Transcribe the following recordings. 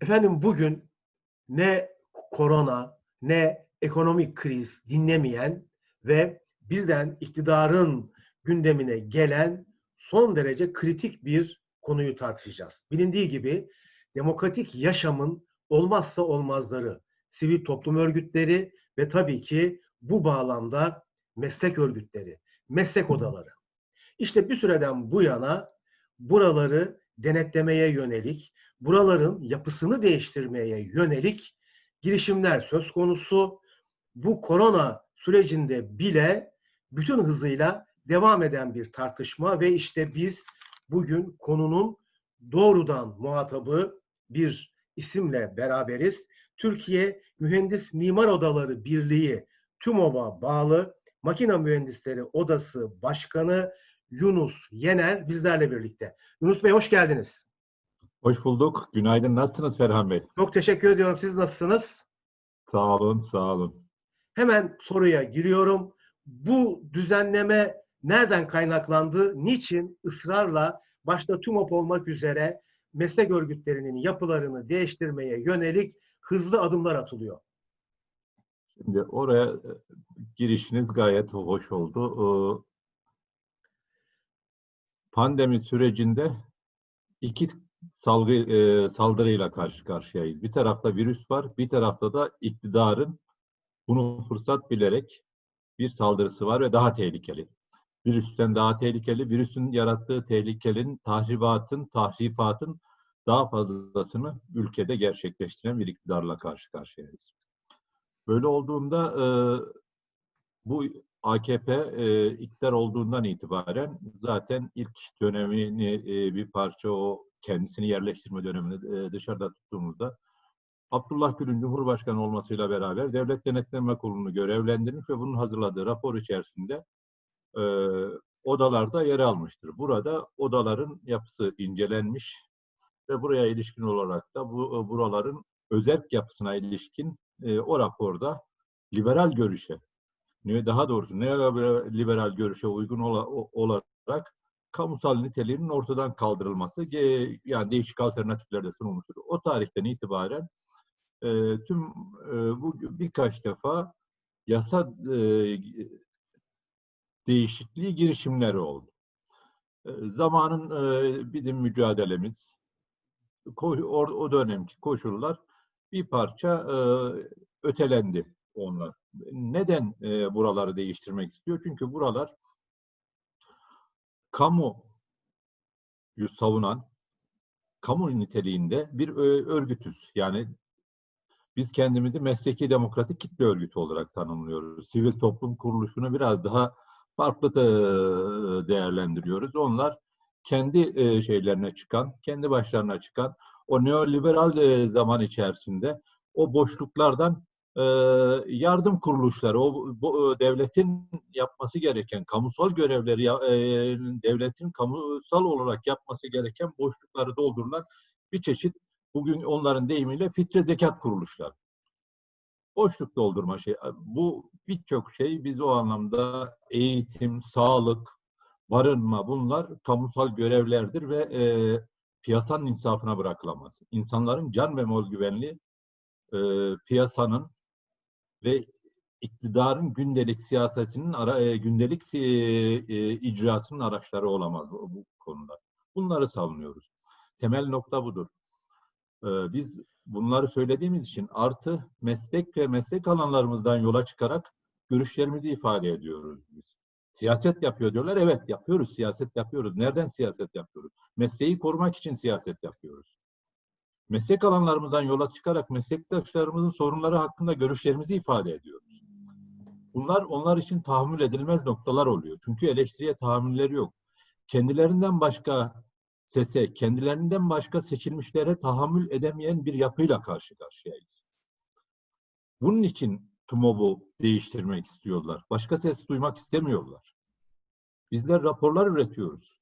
Efendim bugün ne korona ne ekonomik kriz dinlemeyen ve birden iktidarın gündemine gelen son derece kritik bir konuyu tartışacağız. Bilindiği gibi demokratik yaşamın olmazsa olmazları, sivil toplum örgütleri ve tabii ki bu bağlamda meslek örgütleri, meslek odaları. İşte bir süreden bu yana buraları denetlemeye yönelik, buraların yapısını değiştirmeye yönelik girişimler söz konusu. Bu korona sürecinde bile bütün hızıyla devam eden bir tartışma ve işte biz bugün konunun doğrudan muhatabı bir isimle beraberiz. Türkiye Mühendis Mimar Odaları Birliği TÜMOB'a bağlı Makine Mühendisleri Odası Başkanı Yunus Yener bizlerle birlikte. Yunus Bey hoş geldiniz. Hoş bulduk. Günaydın. Nasılsınız Ferhan Bey? Çok teşekkür ediyorum. Siz nasılsınız? Sağ olun, sağ olun. Hemen soruya giriyorum. Bu düzenleme nereden kaynaklandı? Niçin ısrarla başta TÜMOP olmak üzere meslek örgütlerinin yapılarını değiştirmeye yönelik hızlı adımlar atılıyor? Şimdi oraya e, girişiniz gayet hoş oldu. Ee, pandemi sürecinde iki salgı e, saldırıyla karşı karşıyayız. Bir tarafta virüs var, bir tarafta da iktidarın bunu fırsat bilerek bir saldırısı var ve daha tehlikeli. Virüsten daha tehlikeli, virüsün yarattığı tehlikenin, tahribatın, tahrifatın daha fazlasını ülkede gerçekleştiren bir iktidarla karşı karşıyayız. Böyle olduğunda e, bu AKP e, iktidar olduğundan itibaren zaten ilk dönemini e, bir parça o kendisini yerleştirme dönemini e, dışarıda tuttuğumuzda Abdullah Gül'ün Cumhurbaşkanı olmasıyla beraber Devlet Denetleme Kurulu'nu görevlendirmiş ve bunun hazırladığı rapor içerisinde e, odalarda yer almıştır. Burada odaların yapısı incelenmiş ve buraya ilişkin olarak da bu buraların özerk yapısına ilişkin e, o raporda liberal görüşe, daha doğrusu neoliberal görüşe uygun olarak kamusal niteliğinin ortadan kaldırılması yani değişik alternatifler de sunulmuştur. O tarihten itibaren e, tüm e, bu birkaç defa yasa e, değişikliği girişimleri oldu. E, zamanın e, bizim mücadelemiz, ko, o, o dönemki koşullar bir parça e, ötelendi onlar. Neden e, buraları değiştirmek istiyor? Çünkü buralar kamu savunan kamu niteliğinde bir örgütüz. Yani biz kendimizi mesleki demokratik kitle örgütü olarak tanımlıyoruz. Sivil toplum kuruluşunu biraz daha farklı da değerlendiriyoruz. Onlar kendi şeylerine çıkan, kendi başlarına çıkan o neoliberal zaman içerisinde o boşluklardan yardım kuruluşları, o bu, devletin yapması gereken kamusal görevleri, devletin kamusal olarak yapması gereken boşlukları doldurulan bir çeşit bugün onların deyimiyle fitre zekat kuruluşlar. Boşluk doldurma şey. Bu birçok şey biz o anlamda eğitim, sağlık, barınma bunlar kamusal görevlerdir ve e, piyasanın insafına bırakılamaz. İnsanların can ve mal güvenliği e, piyasanın ve iktidarın gündelik siyasetinin ara, e, gündelik e, e, icrasının araçları olamaz bu, bu konuda. Bunları savunuyoruz. Temel nokta budur. E, biz bunları söylediğimiz için artı meslek ve meslek alanlarımızdan yola çıkarak görüşlerimizi ifade ediyoruz biz. Siyaset yapıyor diyorlar. Evet yapıyoruz, siyaset yapıyoruz. Nereden siyaset yapıyoruz? Mesleği korumak için siyaset yapıyoruz meslek alanlarımızdan yola çıkarak meslektaşlarımızın sorunları hakkında görüşlerimizi ifade ediyoruz. Bunlar onlar için tahammül edilmez noktalar oluyor. Çünkü eleştiriye tahammülleri yok. Kendilerinden başka sese, kendilerinden başka seçilmişlere tahammül edemeyen bir yapıyla karşı karşıyayız. Bunun için TUMOB'u değiştirmek istiyorlar. Başka ses duymak istemiyorlar. Bizler raporlar üretiyoruz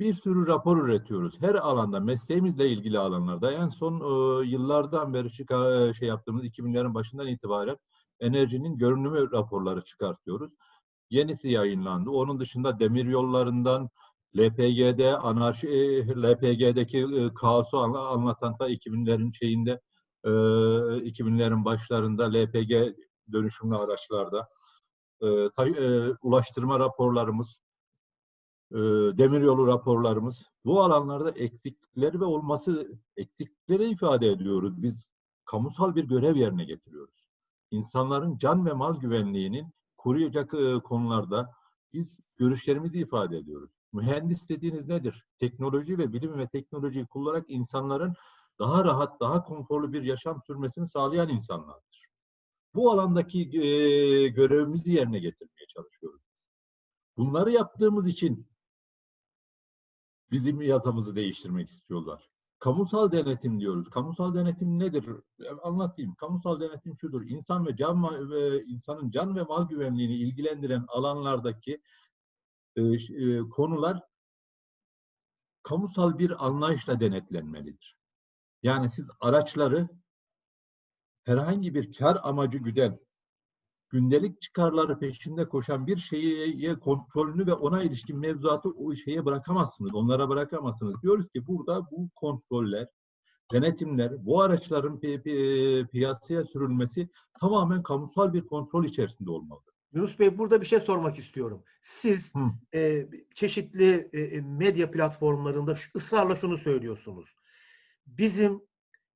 bir sürü rapor üretiyoruz. Her alanda, mesleğimizle ilgili alanlarda. En son e, yıllardan beri çıkar, e, şey yaptığımız 2000'lerin başından itibaren enerjinin görünümü raporları çıkartıyoruz. Yenisi yayınlandı. Onun dışında demir yollarından LPG'de anarşi, e, LPG'deki e, kaosu anla- anlatan da 2000'lerin şeyinde e, 2000'lerin başlarında LPG dönüşümlü araçlarda e, ta- e, ulaştırma raporlarımız, e, demiryolu raporlarımız bu alanlarda eksiklikleri ve olması eksiklikleri ifade ediyoruz. Biz kamusal bir görev yerine getiriyoruz. İnsanların can ve mal güvenliğinin koruyacak e, konularda biz görüşlerimizi ifade ediyoruz. Mühendis dediğiniz nedir? Teknoloji ve bilim ve teknolojiyi kullanarak insanların daha rahat, daha konforlu bir yaşam sürmesini sağlayan insanlardır. Bu alandaki e, görevimizi yerine getirmeye çalışıyoruz. Bunları yaptığımız için bizim yasamızı değiştirmek istiyorlar. Kamusal denetim diyoruz. Kamusal denetim nedir? Anlatayım. Kamusal denetim şudur. İnsan ve can ve insanın can ve mal güvenliğini ilgilendiren alanlardaki e, e, konular kamusal bir anlayışla denetlenmelidir. Yani siz araçları herhangi bir kar amacı güden, gündelik çıkarları peşinde koşan bir şeye kontrolünü ve ona ilişkin mevzuatı o şeye bırakamazsınız, onlara bırakamazsınız. Diyoruz ki burada bu kontroller, denetimler, bu araçların pi- pi- piyasaya sürülmesi tamamen kamusal bir kontrol içerisinde olmalı. Yunus Bey burada bir şey sormak istiyorum. Siz Hı. e, çeşitli e, e, medya platformlarında şu- ısrarla şunu söylüyorsunuz. Bizim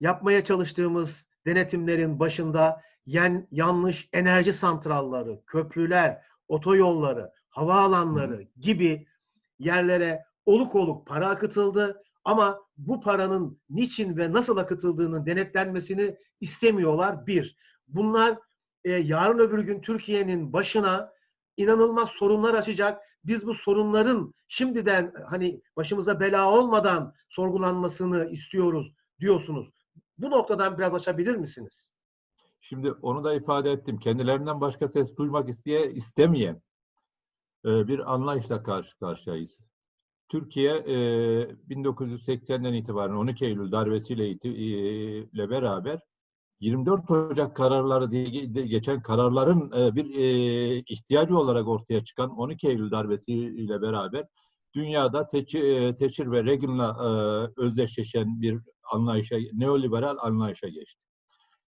yapmaya çalıştığımız denetimlerin başında yan, yanlış enerji santralları, köprüler, otoyolları, havaalanları gibi yerlere oluk oluk para akıtıldı. Ama bu paranın niçin ve nasıl akıtıldığının denetlenmesini istemiyorlar. Bir, bunlar e, yarın öbür gün Türkiye'nin başına inanılmaz sorunlar açacak. Biz bu sorunların şimdiden hani başımıza bela olmadan sorgulanmasını istiyoruz diyorsunuz. Bu noktadan biraz açabilir misiniz? Şimdi onu da ifade ettim. Kendilerinden başka ses duymak isteye istemeyen e, bir anlayışla karşı karşıyayız. Türkiye e, 1980'den itibaren 12 Eylül darbesiyle e, ile beraber 24 Ocak kararları diye geçen kararların e, bir ihtiyacı olarak ortaya çıkan 12 Eylül darbesiyle beraber dünyada Thatcher ve Reagan'la özdeşleşen bir anlayışa, neoliberal anlayışa geçti.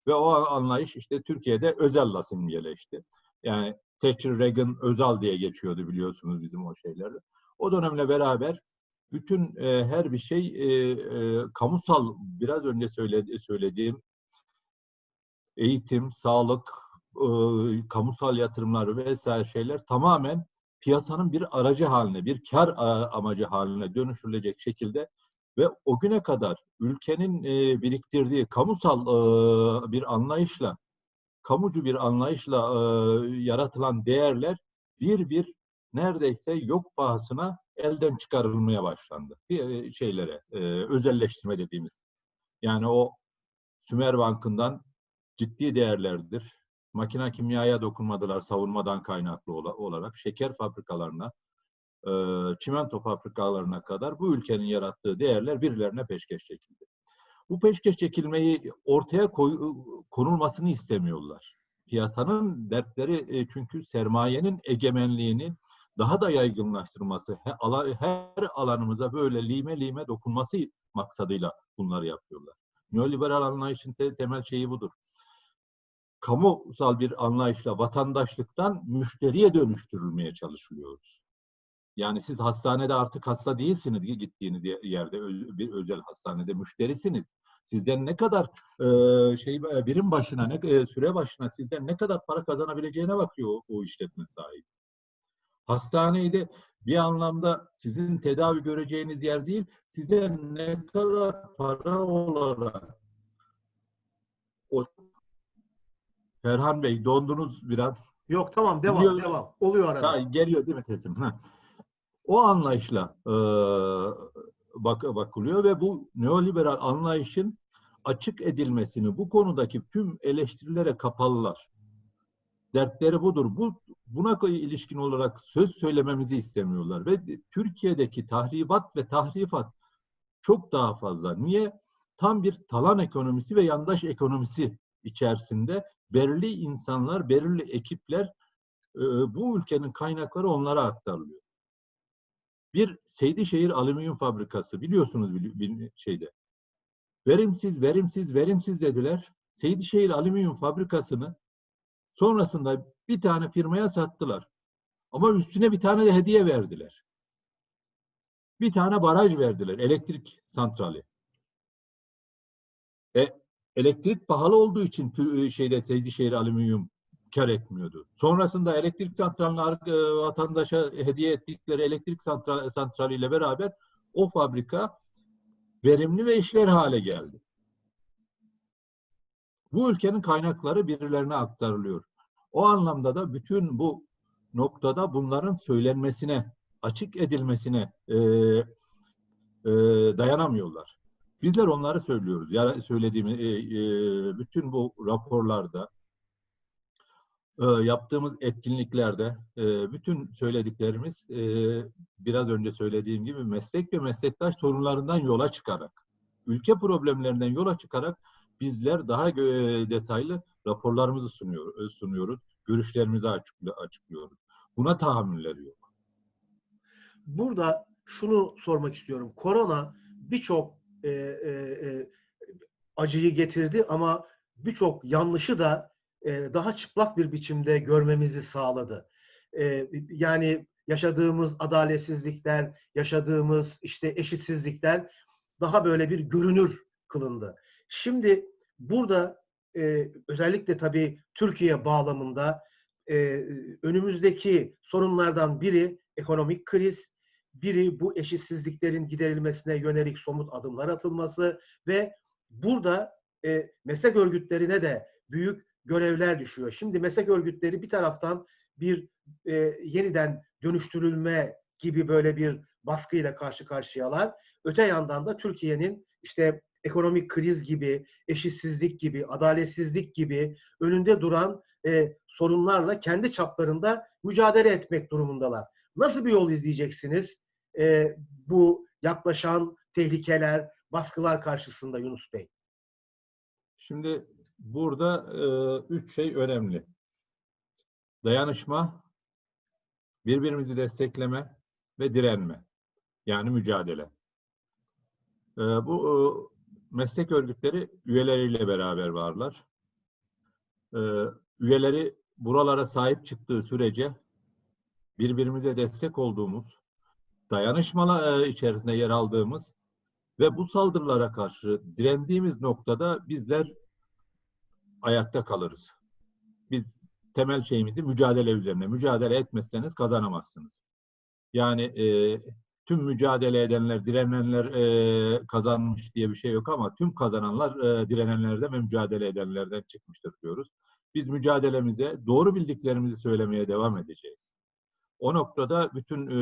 Ve o anlayış işte Türkiye'de Özal'la simgeleşti. Yani Thatcher, Reagan, Özal diye geçiyordu biliyorsunuz bizim o şeyleri. O dönemle beraber bütün e, her bir şey e, e, kamusal biraz önce söyledi, söylediğim eğitim, sağlık, e, kamusal yatırımlar vesaire şeyler tamamen piyasanın bir aracı haline, bir kar amacı haline dönüştürülecek şekilde ve o güne kadar ülkenin e, biriktirdiği kamusal e, bir anlayışla, kamucu bir anlayışla e, yaratılan değerler bir bir neredeyse yok pahasına elden çıkarılmaya başlandı. Bir e, şeylere, e, özelleştirme dediğimiz. Yani o Sümer Bankı'ndan ciddi değerlerdir. Makina kimyaya dokunmadılar savunmadan kaynaklı ola- olarak. Şeker fabrikalarına, e, çimento fabrikalarına kadar bu ülkenin yarattığı değerler birilerine peşkeş çekildi. Bu peşkeş çekilmeyi ortaya koy, konulmasını istemiyorlar. Piyasanın dertleri e, çünkü sermayenin egemenliğini daha da yaygınlaştırması, her alanımıza böyle lime lime dokunması maksadıyla bunları yapıyorlar. Neoliberal anlayışın te- temel şeyi budur. Kamusal bir anlayışla vatandaşlıktan müşteriye dönüştürülmeye çalışılıyoruz. Yani siz hastanede artık hasta değilsiniz gittiğiniz ye- yerde bir özel hastanede müşterisiniz. Sizden ne kadar e, şey birim başına ne e, süre başına sizden ne kadar para kazanabileceğine bakıyor o, o işletme sahibi. Hastaneyi de bir anlamda sizin tedavi göreceğiniz yer değil, size ne kadar para olarak o Ferhan Bey dondunuz biraz. Yok tamam devam Biliyorum. devam. Oluyor arada. Ha, geliyor değil mi sesim? Ha. O anlayışla e, bak, bakılıyor ve bu neoliberal anlayışın açık edilmesini, bu konudaki tüm eleştirilere kapalılar. Dertleri budur. Bu buna ilişkin olarak söz söylememizi istemiyorlar ve Türkiye'deki tahribat ve tahrifat çok daha fazla. Niye? Tam bir talan ekonomisi ve yandaş ekonomisi içerisinde belirli insanlar, belirli ekipler e, bu ülkenin kaynakları onlara aktarılıyor. Bir Seydişehir Alüminyum Fabrikası biliyorsunuz bir, şeyde. Verimsiz, verimsiz, verimsiz dediler. Seydişehir Alüminyum Fabrikası'nı sonrasında bir tane firmaya sattılar. Ama üstüne bir tane de hediye verdiler. Bir tane baraj verdiler, elektrik santrali. E, elektrik pahalı olduğu için şeyde Seydişehir Alüminyum kar etmiyordu. Sonrasında elektrik santralini ar- e, vatandaşa hediye ettikleri elektrik santral, santraliyle beraber o fabrika verimli ve işler hale geldi. Bu ülkenin kaynakları birilerine aktarılıyor. O anlamda da bütün bu noktada bunların söylenmesine, açık edilmesine e, e, dayanamıyorlar. Bizler onları söylüyoruz. Ya söylediğimi e, e, bütün bu raporlarda, yaptığımız etkinliklerde e, bütün söylediklerimiz e, biraz önce söylediğim gibi meslek ve meslektaş sorunlarından yola çıkarak, ülke problemlerinden yola çıkarak bizler daha detaylı raporlarımızı sunuyor, e, sunuyoruz, görüşlerimizi açıklı- açıklıyoruz. Buna tahammülleri yok. Burada şunu sormak istiyorum. Korona birçok e, e, e, acıyı getirdi ama birçok yanlışı da e, daha çıplak bir biçimde görmemizi sağladı. E, yani yaşadığımız adaletsizlikler, yaşadığımız işte eşitsizlikler daha böyle bir görünür kılındı. Şimdi burada e, özellikle tabii Türkiye bağlamında önümüzdeki sorunlardan biri ekonomik kriz, biri bu eşitsizliklerin giderilmesine yönelik somut adımlar atılması ve burada meslek örgütlerine de büyük görevler düşüyor. Şimdi meslek örgütleri bir taraftan bir e, yeniden dönüştürülme gibi böyle bir baskıyla karşı karşıyalar. Öte yandan da Türkiye'nin işte ekonomik kriz gibi, eşitsizlik gibi, adaletsizlik gibi önünde duran e, sorunlarla kendi çaplarında mücadele etmek durumundalar. Nasıl bir yol izleyeceksiniz e, bu yaklaşan tehlikeler, baskılar karşısında Yunus Bey? Şimdi burada e, üç şey önemli. Dayanışma, birbirimizi destekleme ve direnme. Yani mücadele. E, bu e, meslek örgütleri üyeleriyle beraber varlar. E, üyeleri buralara sahip çıktığı sürece birbirimize destek olduğumuz, dayanışmalar e, içerisinde yer aldığımız ve bu saldırılara karşı direndiğimiz noktada bizler ayakta kalırız. Biz temel şeyimizi mücadele üzerine. Mücadele etmezseniz kazanamazsınız. Yani e, tüm mücadele edenler, direnenler e, kazanmış diye bir şey yok ama tüm kazananlar e, direnenlerden ve mücadele edenlerden çıkmıştır diyoruz. Biz mücadelemize doğru bildiklerimizi söylemeye devam edeceğiz. O noktada bütün e,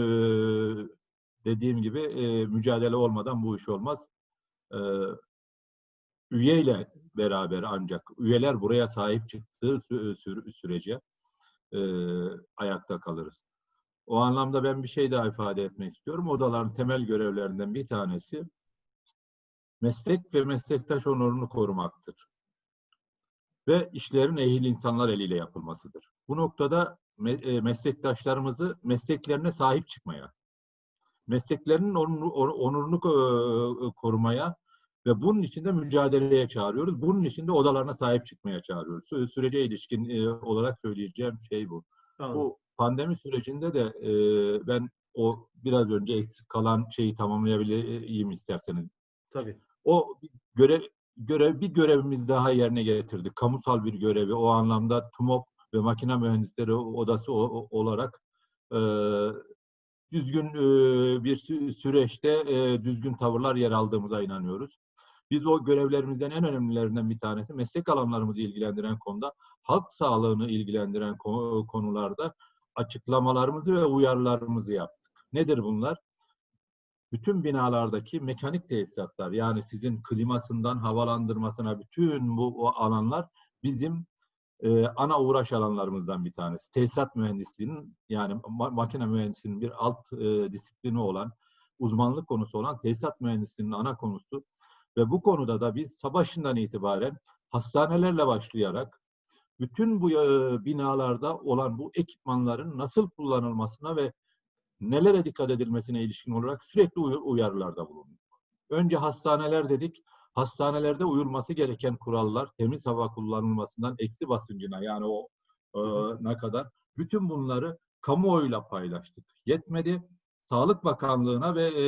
dediğim gibi e, mücadele olmadan bu iş olmaz. E, üyeyle beraber ancak üyeler buraya sahip çıktığı sü- sü- sürece e, ayakta kalırız. O anlamda ben bir şey daha ifade etmek istiyorum. Odaların temel görevlerinden bir tanesi meslek ve meslektaş onurunu korumaktır. Ve işlerin ehil insanlar eliyle yapılmasıdır. Bu noktada e, meslektaşlarımızı mesleklerine sahip çıkmaya, mesleklerinin onurunu e, korumaya ve bunun için de mücadeleye çağırıyoruz. Bunun için de odalarına sahip çıkmaya çağırıyoruz. Sü- Sürece ilişkin e, olarak söyleyeceğim şey bu. Anladım. Bu pandemi sürecinde de e, ben o biraz önce eksik kalan şeyi tamamlayabileyim isterseniz. Tabii. O biz görev görev bir görevimiz daha yerine getirdik. Kamusal bir görevi. O anlamda TUMOP ve Makine Mühendisleri Odası o- olarak e, düzgün e, bir sü- süreçte e, düzgün tavırlar yer aldığımıza inanıyoruz. Biz o görevlerimizden en önemlilerinden bir tanesi meslek alanlarımızı ilgilendiren konuda halk sağlığını ilgilendiren ko- konularda açıklamalarımızı ve uyarılarımızı yaptık. Nedir bunlar? Bütün binalardaki mekanik tesisatlar yani sizin klimasından havalandırmasına bütün bu alanlar bizim e, ana uğraş alanlarımızdan bir tanesi. Tesisat mühendisliğinin yani ma- makine mühendisliğinin bir alt e, disiplini olan, uzmanlık konusu olan tesisat mühendisliğinin ana konusu. Ve bu konuda da biz başından itibaren hastanelerle başlayarak bütün bu e, binalarda olan bu ekipmanların nasıl kullanılmasına ve nelere dikkat edilmesine ilişkin olarak sürekli uy- uyarılarda bulunduk. Önce hastaneler dedik. Hastanelerde uyulması gereken kurallar temiz hava kullanılmasından eksi basıncına yani o e, ne kadar bütün bunları kamuoyuyla paylaştık. Yetmedi. Sağlık Bakanlığı'na ve e,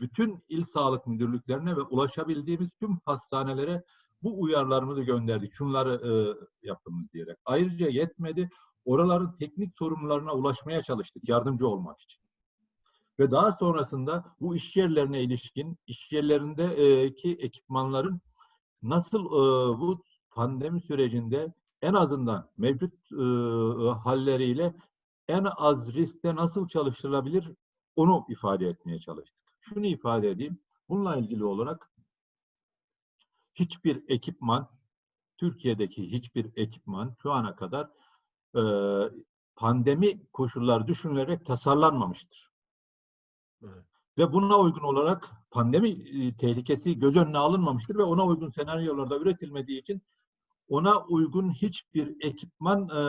bütün il sağlık müdürlüklerine ve ulaşabildiğimiz tüm hastanelere bu uyarılarımızı gönderdik. Şunları e, yapın diyerek. Ayrıca yetmedi. Oraların teknik sorunlarına ulaşmaya çalıştık yardımcı olmak için. Ve daha sonrasında bu iş yerlerine ilişkin iş yerlerindeki ekipmanların nasıl e, bu pandemi sürecinde en azından mevcut e, halleriyle en az riskte nasıl çalıştırılabilir onu ifade etmeye çalıştık. Şunu ifade edeyim. Bununla ilgili olarak hiçbir ekipman Türkiye'deki hiçbir ekipman şu ana kadar e, pandemi koşulları düşünülerek tasarlanmamıştır. Evet. Ve buna uygun olarak pandemi e, tehlikesi göz önüne alınmamıştır ve ona uygun senaryolarda üretilmediği için ona uygun hiçbir ekipman e,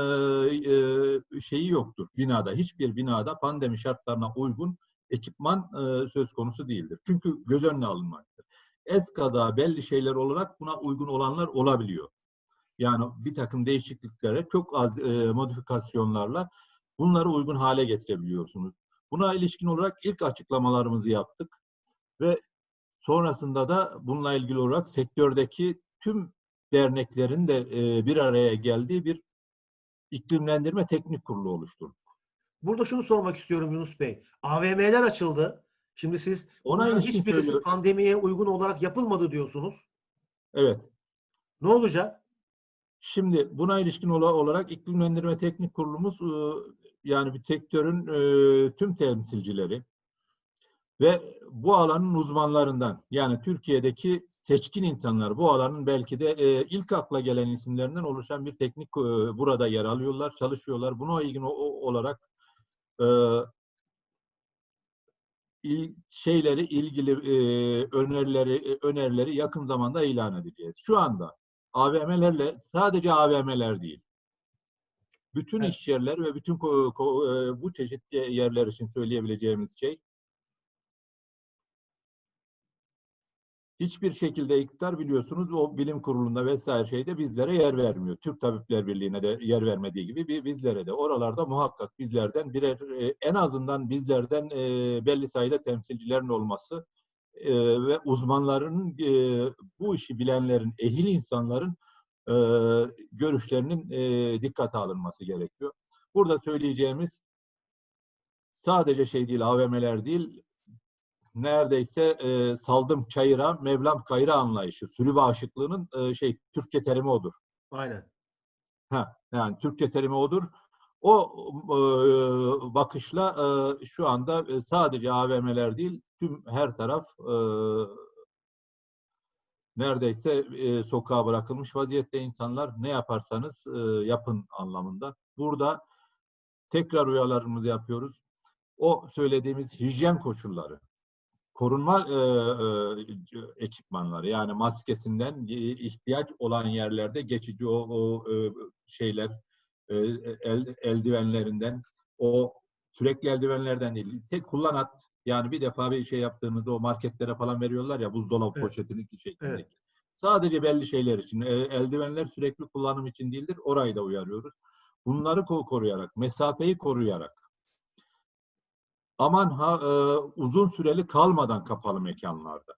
e, şeyi yoktur binada. Hiçbir binada pandemi şartlarına uygun ekipman e, söz konusu değildir. Çünkü göz önüne alınmaktadır. Eskada belli şeyler olarak buna uygun olanlar olabiliyor. Yani bir takım değişikliklere çok az e, modifikasyonlarla bunları uygun hale getirebiliyorsunuz. Buna ilişkin olarak ilk açıklamalarımızı yaptık ve sonrasında da bununla ilgili olarak sektördeki tüm derneklerin de e, bir araya geldiği bir iklimlendirme teknik kurulu oluşturduk. Burada şunu sormak istiyorum Yunus Bey. AVM'ler açıldı. Şimdi siz Ona ilişkin hiçbirisi söylüyorum. pandemiye uygun olarak yapılmadı diyorsunuz. Evet. Ne olacak? Şimdi buna ilişkin ola- olarak iklimlendirme teknik kurulumuz e, yani bir sektörün e, tüm temsilcileri ve bu alanın uzmanlarından yani Türkiye'deki seçkin insanlar bu alanın belki de e, ilk akla gelen isimlerinden oluşan bir teknik e, burada yer alıyorlar, çalışıyorlar. Buna ilgin o- olarak e, il- şeyleri ilgili e, önerileri e, önerileri yakın zamanda ilan edeceğiz. Şu anda AVM'lerle sadece AVM'ler değil. Bütün Evet. iş yerleri ve bütün ko- ko- e, bu çeşitli yerler için söyleyebileceğimiz şey hiçbir şekilde iktidar biliyorsunuz o bilim kurulunda vesaire şeyde bizlere yer vermiyor. Türk Tabipler Birliği'ne de yer vermediği gibi bi- bizlere de. Oralarda muhakkak bizlerden birer e, en azından bizlerden e, belli sayıda temsilcilerin olması e, ve uzmanların bu işi bilenlerin, ehil insanların görüşlerinin dikkate alınması gerekiyor. Burada söyleyeceğimiz sadece şey değil, AVM'ler değil, neredeyse e, saldım çayıra, Mevlam kayıra anlayışı. Sülü bağışıklığının e, şey Türkçe terimi odur. Aynen. Ha, yani Türkçe terimi odur. O e, bakışla e, şu anda e, sadece AVM'ler değil, tüm her taraf e, neredeyse e, sokağa bırakılmış vaziyette insanlar ne yaparsanız e, yapın anlamında. Burada tekrar uyarılarımızı yapıyoruz. O söylediğimiz hijyen koşulları, korunma e, e, ekipmanları yani maskesinden e, ihtiyaç olan yerlerde geçici o, o e, şeyler e, el, eldivenlerinden o sürekli eldivenlerden değil tek kullanat yani bir defa bir şey yaptığınızda o marketlere falan veriyorlar ya buzdolabı Evet. poşetinin şeklinde. Evet. Sadece belli şeyler için. E, eldivenler sürekli kullanım için değildir. Orayı da uyarıyoruz. Bunları ko- koruyarak, mesafeyi koruyarak aman ha e, uzun süreli kalmadan kapalı mekanlarda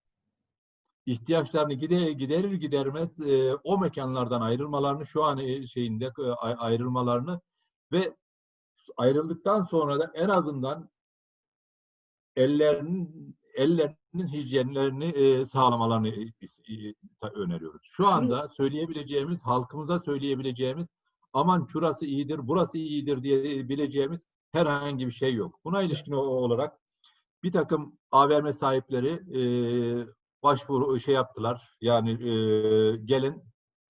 ihtiyaçlarını gide, giderir gidermez e, o mekanlardan ayrılmalarını şu an e, şeyinde e, ay- ayrılmalarını ve ayrıldıktan sonra da en azından ellerinin ellerinin hijyenlerini e, sağlamalarını e, e, öneriyoruz. Şu anda söyleyebileceğimiz, halkımıza söyleyebileceğimiz aman şurası iyidir, burası iyidir diye bileceğimiz herhangi bir şey yok. Buna ilişkin olarak bir takım AVM sahipleri e, başvuru şey yaptılar. Yani e, gelin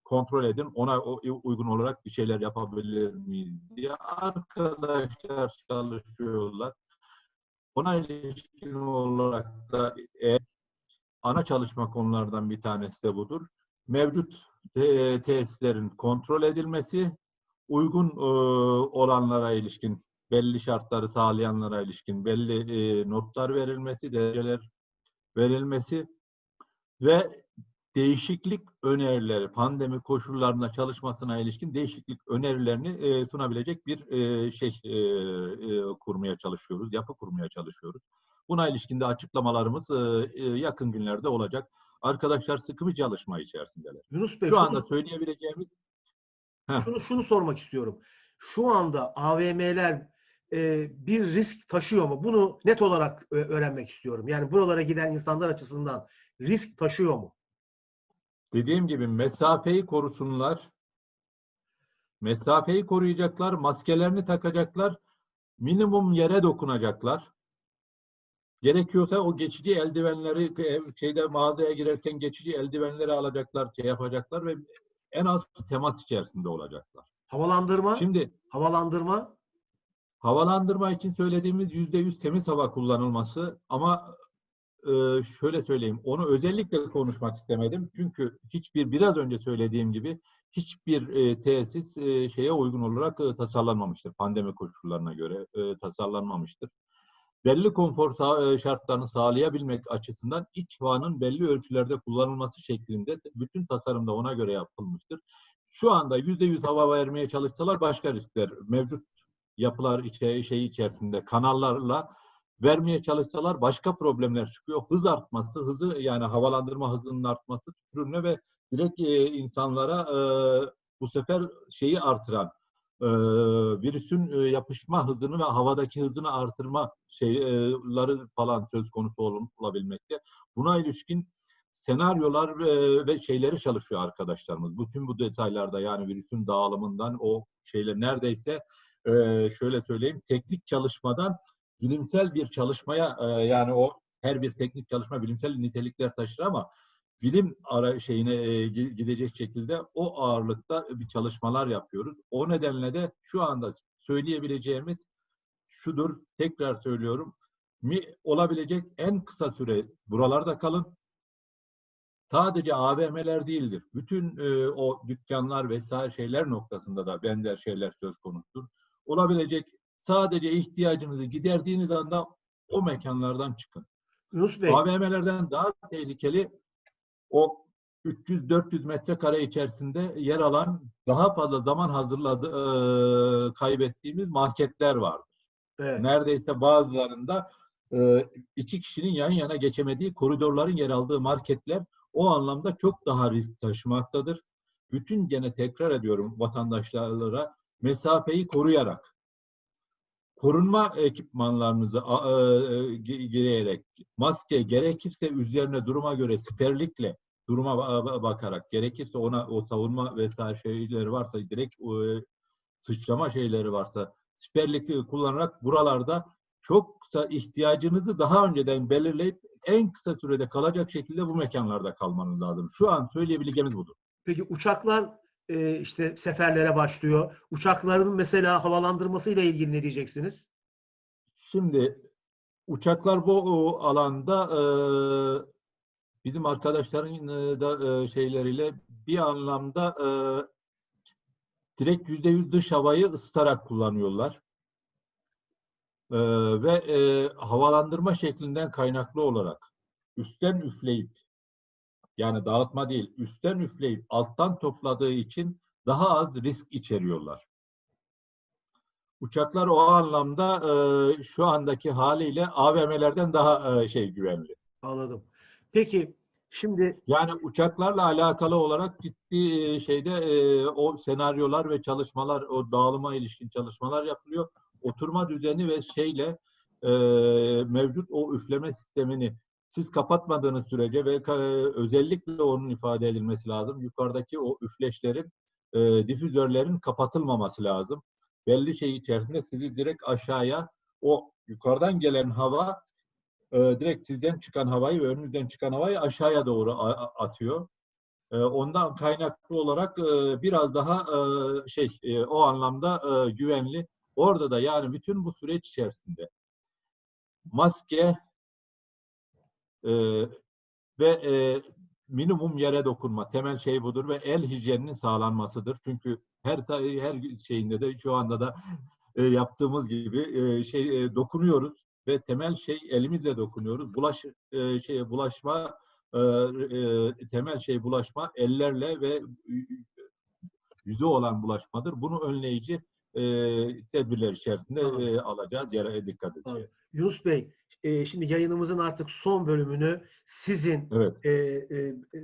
kontrol edin. Ona uygun olarak bir şeyler yapabilir miyiz diye. Arkadaşlar çalışıyorlar. Ona ilişkin olarak da e, ana çalışma konulardan bir tanesi de budur. Mevcut te- tesislerin kontrol edilmesi, uygun e, olanlara ilişkin belli şartları sağlayanlara ilişkin belli e, notlar verilmesi, dereceler verilmesi ve değişiklik önerileri, pandemi koşullarında çalışmasına ilişkin değişiklik önerilerini e, sunabilecek bir e, şey e, e, kurmaya çalışıyoruz, yapı kurmaya çalışıyoruz. Buna ilişkin de açıklamalarımız e, e, yakın günlerde olacak. Arkadaşlar sıkı bir çalışma içerisindeler. Yunus Bey Şu şunu- anda söyleyebileceğimiz Heh. şunu, şunu sormak istiyorum. Şu anda AVM'ler e, bir risk taşıyor mu? Bunu net olarak e, öğrenmek istiyorum. Yani buralara giden insanlar açısından risk taşıyor mu? Dediğim gibi mesafeyi korusunlar. Mesafeyi koruyacaklar, maskelerini takacaklar, minimum yere dokunacaklar. Gerekiyorsa o geçici eldivenleri şeyde mağazaya girerken geçici eldivenleri alacaklar, şey yapacaklar ve en az temas içerisinde olacaklar. Havalandırma, Şimdi havalandırma havalandırma için söylediğimiz yüzde yüz temiz hava kullanılması ama e, şöyle söyleyeyim onu özellikle konuşmak istemedim çünkü hiçbir biraz önce söylediğim gibi hiçbir e, tesis e, şeye uygun olarak e, tasarlanmamıştır pandemi koşullarına göre e, tasarlanmamıştır. Belli konfor sağ- e, şartlarını sağlayabilmek açısından iç havanın belli ölçülerde kullanılması şeklinde bütün tasarımda ona göre yapılmıştır. Şu anda yüzde yüz hava vermeye çalışsalar başka riskler mevcut yapılar içe, şey içerisinde kanallarla vermeye çalışsalar başka problemler çıkıyor. Hız artması, hızı yani havalandırma hızının artması tükürüğüne ve direkt e, insanlara e, bu sefer şeyi artıran e, virüsün e, yapışma hızını ve havadaki hızını artırma şeyleri falan söz konusu ol- olabilmekte. Buna ilişkin senaryolar e, ve şeyleri çalışıyor arkadaşlarımız. Bütün bu detaylarda yani virüsün dağılımından o şeyler neredeyse e, şöyle söyleyeyim teknik çalışmadan bilimsel bir çalışmaya e, yani o her bir teknik çalışma bilimsel nitelikler taşır ama bilim ara şeyine e, gi- gidecek şekilde o ağırlıkta bir çalışmalar yapıyoruz. O nedenle de şu anda söyleyebileceğimiz şudur tekrar söylüyorum mi olabilecek en kısa süre buralarda kalın. Sadece AVM'ler değildir. Bütün e, o dükkanlar vesaire şeyler noktasında da benzer şeyler söz konusudur. Olabilecek sadece ihtiyacınızı giderdiğiniz anda o mekanlardan çıkın. Yunus Bey, AVM'lerden daha tehlikeli o 300-400 metrekare içerisinde yer alan daha fazla zaman hazırladı e, kaybettiğimiz marketler vardır. evet. Neredeyse bazılarında e, iki kişinin yan yana geçemediği koridorların yer aldığı marketler o anlamda çok daha risk taşımaktadır. Bütün gene tekrar ediyorum vatandaşlara mesafeyi koruyarak korunma ekipmanlarınızı e, e, gi- girerek maske gerekirse üzerine duruma göre siperlikle duruma ba- ba- bakarak gerekirse ona o savunma vesaire şeyleri varsa direkt e, sıçrama şeyleri varsa siperlik e, kullanarak buralarda çok kısa ihtiyacınızı daha önceden belirleyip en kısa sürede kalacak şekilde bu mekanlarda kalmanız lazım. Şu an söyleyebileceğimiz budur. Peki uçaklar e, işte seferlere başlıyor. Uçakların mesela havalandırmasıyla ilgili ne diyeceksiniz? Şimdi uçaklar bu alanda e, bizim arkadaşların e, da e, şeyleriyle bir anlamda e, direkt yüzde yüz dış havayı ısıtarak kullanıyorlar. E, ve e, havalandırma şeklinden kaynaklı olarak üstten üfleyip yani dağıtma değil üstten üfleyip alttan topladığı için daha az risk içeriyorlar. Uçaklar o anlamda e, şu andaki haliyle AVM'lerden daha e, şey güvenli. Anladım. Peki şimdi Yani uçaklarla alakalı olarak ciddi e, şeyde e, o senaryolar ve çalışmalar, o dağılıma ilişkin çalışmalar yapılıyor. Oturma düzeni ve şeyle e, mevcut o üfleme sistemini siz kapatmadığınız sürece ve özellikle onun ifade edilmesi lazım. Yukarıdaki o üfleşlerin, e, difüzörlerin kapatılmaması lazım. Belli şey içerisinde sizi direkt aşağıya o yukarıdan gelen hava e, direkt sizden çıkan havayı ve önünüzden çıkan havayı aşağıya doğru atıyor. E, ondan kaynaklı olarak e, biraz daha e, şey e, o anlamda e, güvenli. Orada da yani bütün bu süreç içerisinde maske e, ve e, minimum yere dokunma temel şey budur ve el hijyeninin sağlanmasıdır. Çünkü her her şeyinde de şu anda da e, yaptığımız gibi e, şey e, dokunuyoruz ve temel şey elimizle dokunuyoruz. Bulaş e, şeye bulaşma e, e, temel şey bulaşma ellerle ve yüze olan bulaşmadır. Bunu önleyici e, tedbirler içerisinde Tamam. e, alacağız. Yere dikkat edeceğiz. Tabii. Yunus Bey, e, şimdi yayınımızın artık son bölümünü sizin Evet. e, e, e,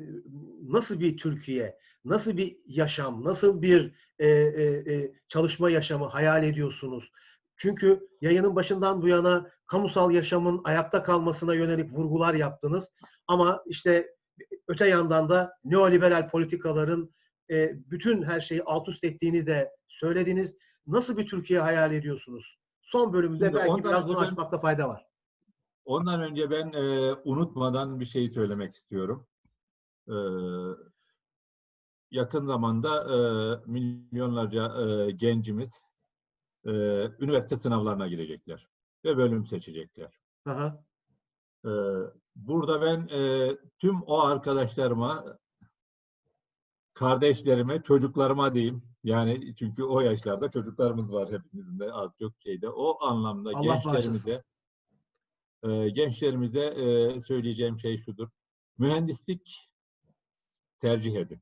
nasıl bir Türkiye, nasıl bir yaşam, nasıl bir e, e, e, çalışma yaşamı hayal ediyorsunuz? Çünkü yayının başından bu yana kamusal yaşamın ayakta kalmasına yönelik vurgular yaptınız. Ama işte öte yandan da neoliberal politikaların e, bütün her şeyi alt üst ettiğini de söylediniz. Nasıl bir Türkiye hayal ediyorsunuz? Son bölümde Şimdi belki biraz bunu açmakta fayda var. Ondan önce ben e, unutmadan bir şey söylemek istiyorum. E, yakın zamanda e, milyonlarca e, gencimiz e, üniversite sınavlarına girecekler ve bölüm seçecekler. Aha. E, burada ben e, tüm o arkadaşlarıma, kardeşlerime, çocuklarıma diyeyim. Yani çünkü o yaşlarda çocuklarımız var hepimizin de az çok şeyde. O anlamda Allah gençlerimize e, gençlerimize e, söyleyeceğim şey şudur. Mühendislik tercih edin.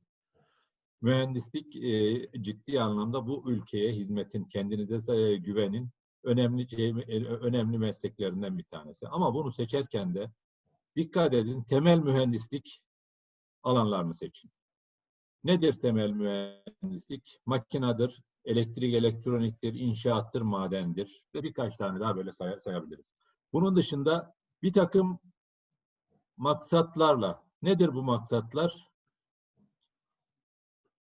Mühendislik e, ciddi anlamda bu ülkeye hizmetin, kendinize güvenin önemli önemli mesleklerinden bir tanesi. Ama bunu seçerken de dikkat edin temel mühendislik alanlarını seçin. Nedir temel mühendislik? Makinadır, elektrik, elektroniktir, inşaattır, madendir ve birkaç tane daha böyle say- sayabiliriz. Bunun dışında bir takım maksatlarla, nedir bu maksatlar?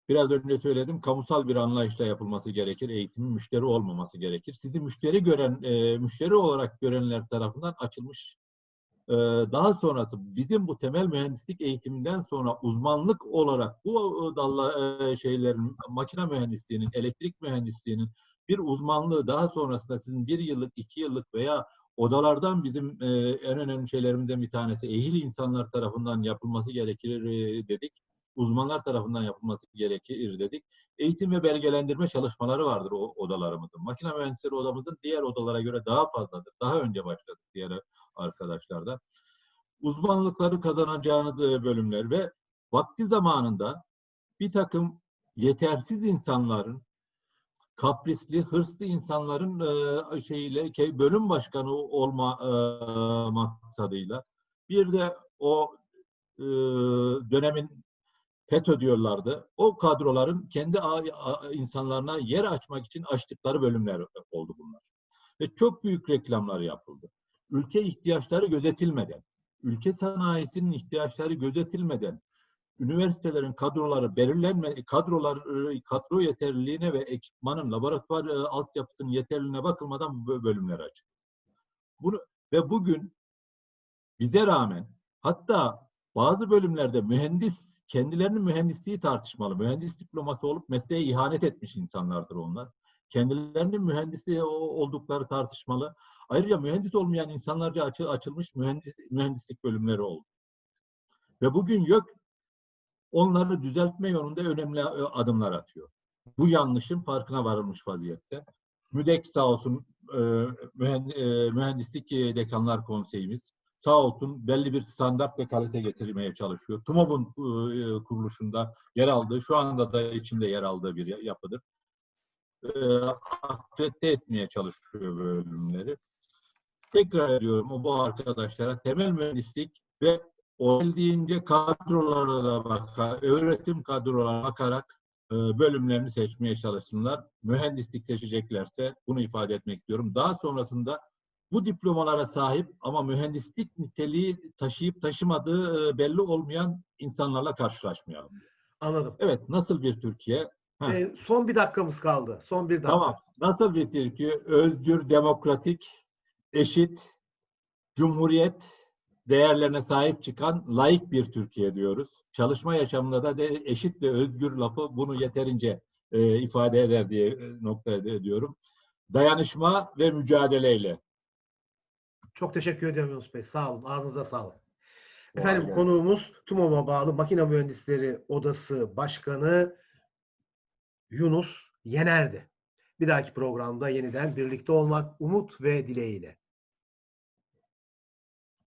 Biraz önce söyledim, kamusal bir anlayışla yapılması gerekir. Eğitimin müşteri olmaması gerekir. Sizi müşteri gören, e, müşteri olarak görenler tarafından açılmış. E, daha sonrası bizim bu temel mühendislik eğitiminden sonra uzmanlık olarak bu dalla e, şeylerin, makine mühendisliğinin, elektrik mühendisliğinin bir uzmanlığı daha sonrasında sizin bir yıllık, iki yıllık veya odalardan bizim e, en önemli şeylerimizden bir tanesi ehil insanlar tarafından yapılması gerekir e, dedik. Uzmanlar tarafından yapılması gerekir dedik. Eğitim ve belgelendirme çalışmaları vardır o odalarımızın. Makine mühendisleri odamızın diğer odalara göre daha fazladır. Daha önce başladık diğer arkadaşlardan. Uzmanlıkları kazanacağınız e, bölümler ve vakti zamanında bir takım yetersiz insanların kaprisli, hırslı insanların e, şeyiyle bölüm başkanı olma e, maksadıyla bir de o e, dönemin FETÖ diyorlardı. O kadroların kendi insanlarına yer açmak için açtıkları bölümler oldu bunlar. Ve çok büyük reklamlar yapıldı. Ülke ihtiyaçları gözetilmeden, ülke sanayisinin ihtiyaçları gözetilmeden, üniversitelerin kadroları belirlenme kadrolar kadro yeterliliğine ve ekipmanın laboratuvar e, altyapısının yeterliliğine bakılmadan bölümler açık. Bunu ve bugün bize rağmen hatta bazı bölümlerde mühendis kendilerinin mühendisliği tartışmalı. Mühendis diploması olup mesleğe ihanet etmiş insanlardır onlar. Kendilerinin mühendisi oldukları tartışmalı. Ayrıca mühendis olmayan insanlarca açı- açılmış mühendis, mühendislik bölümleri oldu. Ve bugün YÖK onları düzeltme yolunda önemli e, adımlar atıyor. Bu yanlışın farkına varılmış vaziyette. MÜDEK sağ olsun e, e, mühendislik dekanlar konseyimiz sağ olsun belli bir standart ve kalite getirmeye çalışıyor. TUMOB'un kuruluşunda yer aldığı, şu anda da içinde yer aldığı bir ya- yapıdır. Akredite etmeye çalışıyor bölümleri. Tekrar ediyorum bu arkadaşlara temel mühendislik ve olabildiğince kadrolara da bakarak, öğretim kadrolarına bakarak e, bölümlerini seçmeye çalışsınlar. Mühendislik seçeceklerse bunu ifade etmek istiyorum. Daha sonrasında bu diplomalara sahip ama mühendislik niteliği taşıyıp taşımadığı e, belli olmayan insanlarla karşılaşmayalım. Anladım. Evet, nasıl bir Türkiye? Ee, son bir dakikamız kaldı. Son bir dakika. Tamam. Nasıl bir Türkiye? Özgür, demokratik, eşit, cumhuriyet değerlerine sahip çıkan laik bir Türkiye diyoruz. Çalışma yaşamında da de eşit ve özgür lafı bunu yeterince e, ifade eder diye e, nokta ed- ediyorum. Dayanışma ve mücadeleyle. Çok teşekkür ediyorum Yunus Bey. Sağ olun. Ağzınıza sağlık. Efendim gelsin. konuğumuz TUMOV'a bağlı Makine Mühendisleri Odası Başkanı Yunus Yener'di. Bir dahaki programda yeniden birlikte olmak umut ve dileğiyle.